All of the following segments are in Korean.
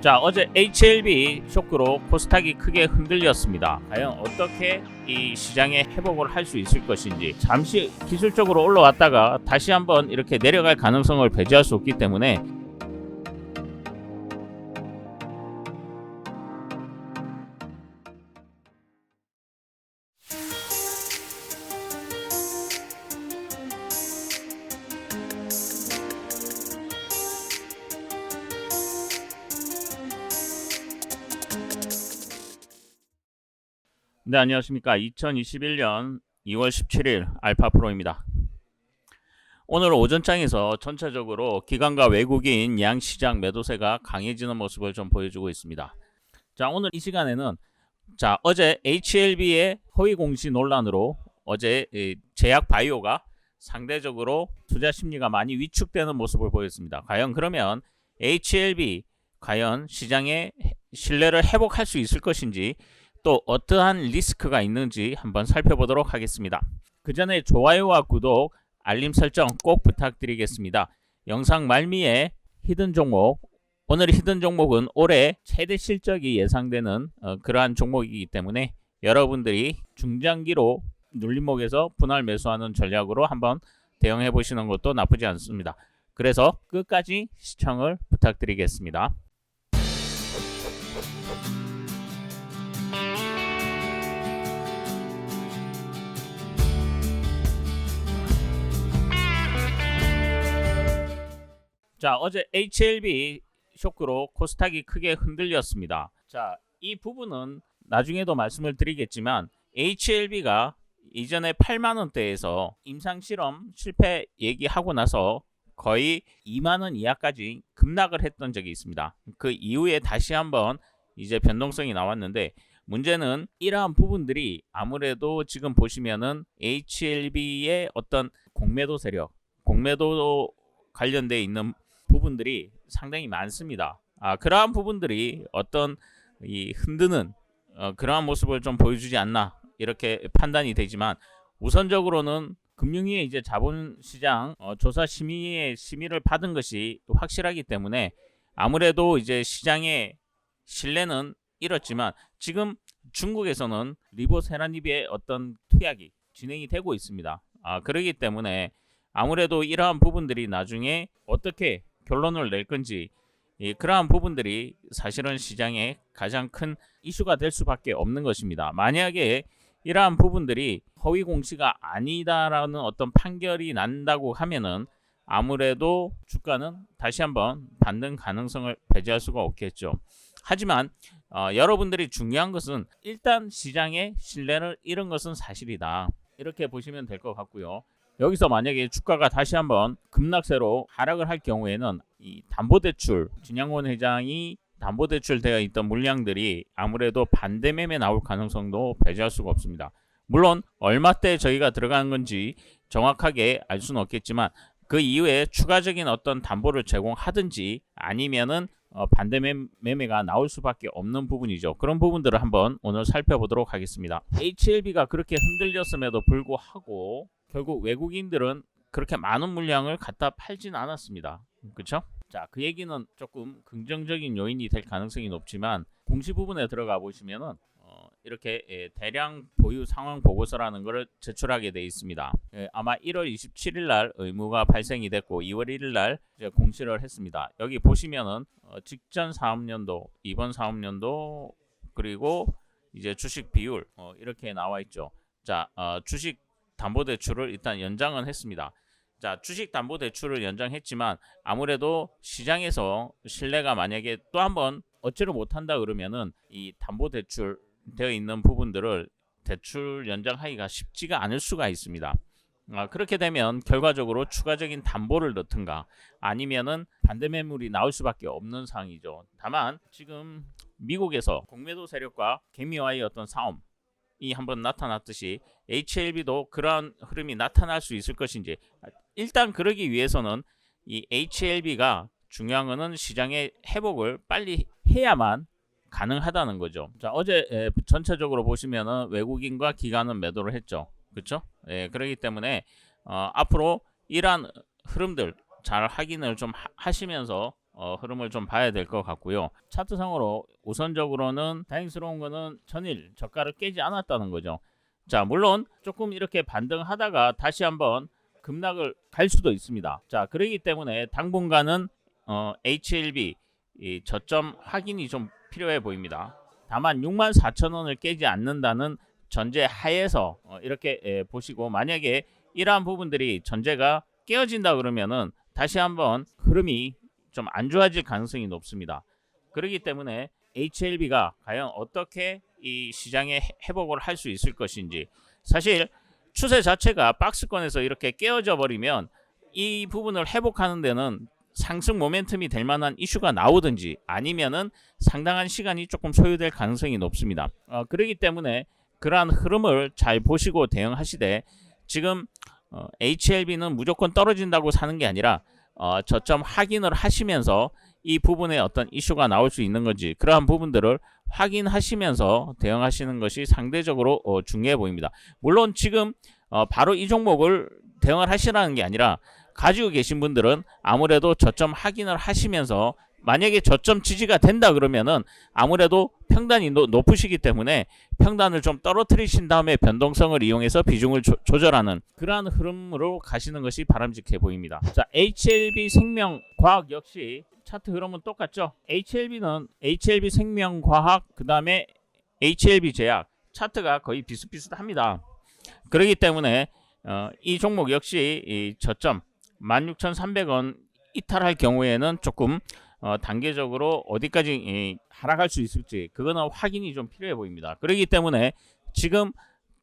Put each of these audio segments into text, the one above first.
자 어제 HLB 쇼크로 코스닥이 크게 흔들렸습니다. 과연 어떻게 이 시장의 회복을 할 수 있을 것인지 잠시 기술적으로 올라왔다가 다시 한번 이렇게 내려갈 가능성을 배제할 수 없기 때문에 네 안녕하십니까 2021년 2월 17일 알파 프로입니다. 오늘 오전장에서 전체적으로 기관과 외국인 양시장 매도세가 강해지는 모습을 좀 보여주고 있습니다. 자 오늘 이 시간에는 자 어제 HLB의 허위 공시 논란으로 어제 이 제약 바이오가 상대적으로 투자 심리가 많이 위축되는 모습을 보였습니다. 과연 그러면 HLB 과연 시장의 신뢰를 회복할 수 있을 것인지 또 어떠한 리스크가 있는지 한번 살펴보도록 하겠습니다. 그 전에 좋아요와 구독, 알림 설정 꼭 부탁드리겠습니다. 영상 말미에 히든 종목, 오늘 히든 종목은 올해 최대 실적이 예상되는 어, 그러한 종목이기 때문에 여러분들이 중장기로 눌림목에서 분할 매수하는 전략으로 한번 대응해 보시는 것도 나쁘지 않습니다. 그래서 끝까지 시청을 부탁드리겠습니다. 자, 어제 HLB 쇼크로 코스닥이 크게 흔들렸습니다. 자, 이 부분은 나중에도 말씀을 드리겠지만 HLB가 이전에 8만 원대에서 임상 실험 실패 얘기하고 나서 거의 2만 원 이하까지 급락을 했던 적이 있습니다. 그 이후에 다시 한번 이제 변동성이 나왔는데 문제는 이러한 부분들이 아무래도 지금 보시면은 HLB의 어떤 공매도 세력, 공매도 관련돼 있는 부분들이 상당히 많습니다. 아, 그러한 부분들이 어떤 이 흔드는 어, 그러한 모습을 좀 보여주지 않나 이렇게 판단이 되지만 우선적으로는 금융위의 이제 자본시장 어, 조사 심의의 심의를 받은 것이 확실하기 때문에 아무래도 이제 시장의 신뢰는 잃었지만 지금 중국에서는 리보 세라닙의 어떤 투약이 진행이 되고 있습니다. 아, 그러기 때문에 아무래도 이러한 부분들이 나중에 어떻게 결론을 낼 건지 예, 그러한 부분들이 사실은 시장에 가장 큰 이슈가 될 수밖에 없는 것입니다. 만약에 이러한 부분들이 허위 공시가 아니다라는 어떤 판결이 난다고 하면은 아무래도 주가는 다시 한번 반등 가능성을 배제할 수가 없겠죠. 하지만 어, 여러분들이 중요한 것은 일단 시장의 신뢰를 잃은 것은 사실이다. 이렇게 보시면 될 것 같고요. 여기서 만약에 주가가 다시 한번 급락세로 하락을 할 경우에는 이 담보대출 진양원 회장이 담보대출 되어 있던 물량들이 아무래도 반대 매매 나올 가능성도 배제할 수가 없습니다. 물론 얼마 때 저희가 들어가는 건지 정확하게 알 수는 없겠지만 그 이후에 추가적인 어떤 담보를 제공하든지 아니면은 어, 반대 매- 매매가 나올 수밖에 없는 부분이죠. 그런 부분들을 한번 오늘 살펴보도록 하겠습니다. HLB가 그렇게 흔들렸음에도 불구하고 결국 외국인들은 그렇게 많은 물량을 갖다 팔진 않았습니다. 그렇죠? 자, 그 얘기는 조금 긍정적인 요인이 될 가능성이 높지만 공시 부분에 들어가 보시면은 어, 이렇게 예, 대량 보유 상황 보고서라는 것을 제출하게 돼 있습니다. 예, 아마 1월 27일 날 의무가 발생이 됐고 2월 1일 날 공시를 했습니다. 여기 보시면은 어, 직전 사업년도, 이번 사업년도 그리고 이제 주식 비율 어, 이렇게 나와 있죠. 자, 어, 주식 담보대출을 일단 연장은 했습니다. 자, 주식 담보 대출을 연장했지만 아무래도 시장에서 신뢰가 만약에 또 한번 어찌를 못 한다 그러면은 이 담보 대출 되어 있는 부분들을 대출 연장하기가 쉽지가 않을 수가 있습니다. 아, 그렇게 되면 결과적으로 추가적인 담보를 넣든가 아니면은 반대 매물이 나올 수밖에 없는 상황이죠. 다만 지금 미국에서 공매도 세력과 개미와의 어떤 싸움 이 한번 나타났듯이 HLB도 그러한 흐름이 나타날 수 있을 것인지 일단 그러기 위해서는 이 HLB가 중요한 거는 시장의 회복을 빨리 해야만 가능하다는 거죠. 자 어제 에, 전체적으로 보시면은 외국인과 기관은 매도를 했죠. 그렇죠? 예, 그렇기 때문에 어, 앞으로 이러한 흐름들 잘 확인을 좀 하, 하시면서 어, 흐름을 좀 봐야 될 것 같고요. 차트상으로 우선적으로는 다행스러운 거는 전일 저가를 깨지 않았다는 거죠. 자, 물론 조금 이렇게 반등하다가 다시 한번 급락을 갈 수도 있습니다. 자, 그러기 때문에 당분간은 어, HLB 이 저점 확인이 좀 필요해 보입니다. 다만 6만 4천 원을 깨지 않는다는 전제 하에서 어, 이렇게 예, 보시고 만약에 이러한 부분들이 전제가 깨어진다 그러면은 다시 한번 흐름이 좀 안 좋아질 가능성이 높습니다. 그렇기 때문에 HLB가 과연 어떻게 이 시장에 해- 회복을 할 수 있을 것인지 사실 추세 자체가 박스권에서 이렇게 깨어져 버리면 이 부분을 회복하는 데는 상승 모멘텀이 될 만한 이슈가 나오든지 아니면은 상당한 시간이 조금 소요될 가능성이 높습니다. 어, 그렇기 때문에 그러한 흐름을 잘 보시고 대응하시되 지금 어, HLB는 무조건 떨어진다고 사는 게 아니라 어, 저점 확인을 하시면서 이 부분에 어떤 이슈가 나올 수 있는 건지 그러한 부분들을 확인하시면서 대응하시는 것이 상대적으로 어, 중요해 보입니다. 물론 지금 어, 바로 이 종목을 대응을 하시라는 게 아니라 가지고 계신 분들은 아무래도 저점 확인을 하시면서 만약에 저점 지지가 된다 그러면은 아무래도 평단이 노- 높으시기 때문에 평단을 좀 떨어뜨리신 다음에 변동성을 이용해서 비중을 조, 조절하는 그러한 흐름으로 가시는 것이 바람직해 보입니다. 자, HLB 생명과학 역시 차트 흐름은 똑같죠. HLB는 HLB 생명과학 그다음에 HLB 제약 차트가 거의 비슷비슷합니다. 그렇기 때문에 어, 이 종목 역시 이 저점 16,300원 이탈할 경우에는 조금 어, 단계적으로 어디까지 이, 하락할 수 있을지 그거는 확인이 좀 필요해 보입니다. 그렇기 때문에 지금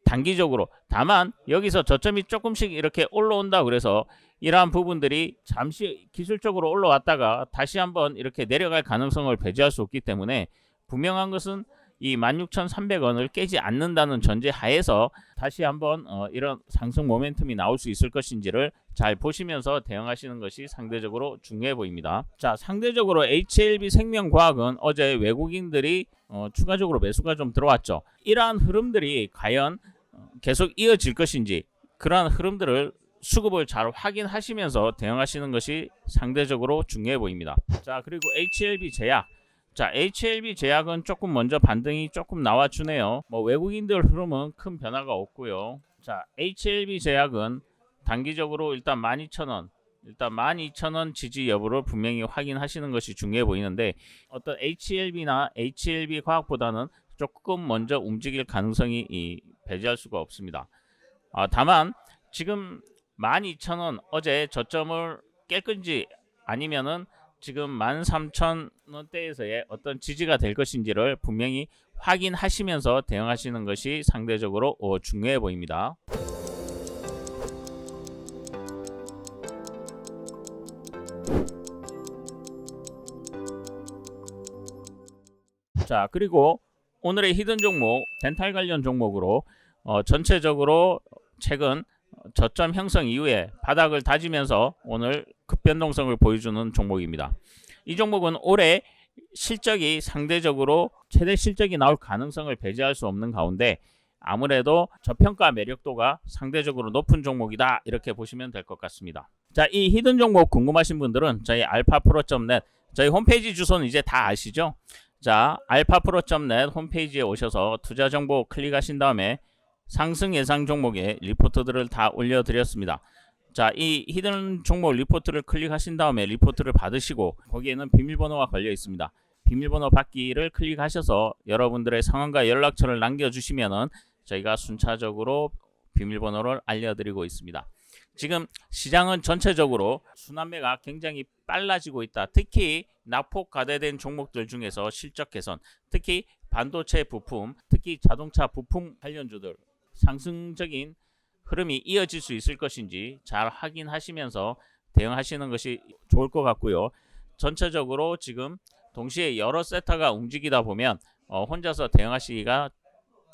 단기적으로 다만 여기서 저점이 조금씩 이렇게 올라온다 그래서 이러한 부분들이 잠시 기술적으로 올라왔다가 다시 한번 이렇게 내려갈 가능성을 배제할 수 없기 때문에 분명한 것은 이 16,300원을 깨지 않는다는 전제 하에서 다시 한번 어, 이런 상승 모멘텀이 나올 수 있을 것인지를 잘 보시면서 대응하시는 것이 상대적으로 중요해 보입니다. 자, 상대적으로 HLB 생명과학은 어제 외국인들이 어, 추가적으로 매수가 좀 들어왔죠. 이러한 흐름들이 과연 어, 계속 이어질 것인지 그러한 흐름들을 수급을 잘 확인하시면서 대응하시는 것이 상대적으로 중요해 보입니다. 자, 그리고 HLB 제약 자, HLB 제약은 조금 먼저 반등이 조금 나와주네요. 뭐 외국인들 흐름은 큰 변화가 없고요. 자, HLB 제약은 단기적으로 일단 12,000원, 일단 12,000원 지지 여부를 분명히 확인하시는 것이 중요해 보이는데 어떤 HLB나 HLB 과학보다는 조금 먼저 움직일 가능성이 이, 배제할 수가 없습니다. 아, 다만 지금 12,000원 어제 저점을 깰 건지 아니면은 지금 13,000원대에서의 어떤 지지가 될 것인지를 분명히 확인하시면서 대응하시는 것이 상대적으로 어, 중요해 보입니다. 자, 그리고 오늘의 히든 종목 덴탈 관련 종목으로 어, 전체적으로 최근 저점 형성 이후에 바닥을 다지면서 오늘 급변동성을 보여주는 종목입니다. 이 종목은 올해 실적이 상대적으로 최대 실적이 나올 가능성을 배제할 수 없는 가운데 아무래도 저평가 매력도가 상대적으로 높은 종목이다 이렇게 보시면 될 것 같습니다. 자, 이 히든 종목 궁금하신 분들은 저희 알파프로.net 저희 홈페이지 주소는 이제 다 아시죠? 자, 알파프로.net 홈페이지에 오셔서 투자 정보 클릭하신 다음에 상승 예상 종목의 리포트들을 다 올려드렸습니다. 자, 이 히든 종목 리포트를 클릭하신 다음에 리포트를 받으시고 거기에는 비밀번호가 걸려 있습니다. 비밀번호 받기를 클릭하셔서 여러분들의 상황과 연락처를 남겨주시면은 저희가 순차적으로 비밀번호를 알려드리고 있습니다. 지금 시장은 전체적으로 순환매가 굉장히 빨라지고 있다. 특히 낙폭 가대된 종목들 중에서 실적 개선, 특히 반도체 부품, 특히 자동차 부품 관련주들 상승적인 흐름이 이어질 수 있을 것인지 잘 확인하시면서 대응하시는 것이 좋을 것 같고요. 전체적으로 지금 동시에 여러 세터가 움직이다 보면 어, 혼자서 대응하시기가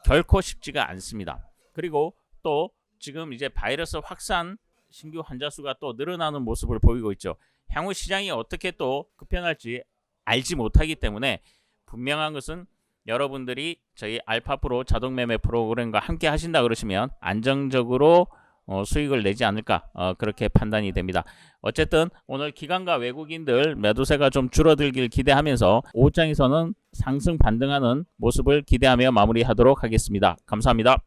결코 쉽지가 않습니다. 그리고 또 지금 이제 바이러스 확산 신규 환자 수가 또 늘어나는 모습을 보이고 있죠. 향후 시장이 어떻게 또 급변할지 알지 못하기 때문에 분명한 것은 여러분들이 저희 알파 프로 자동 매매 프로그램과 함께 하신다 그러시면 안정적으로 어, 수익을 내지 않을까 어, 그렇게 판단이 됩니다. 어쨌든 오늘 기관과 외국인들 매도세가 좀 줄어들길 기대하면서 5장에서는 상승 반등하는 모습을 기대하며 마무리하도록 하겠습니다. 감사합니다.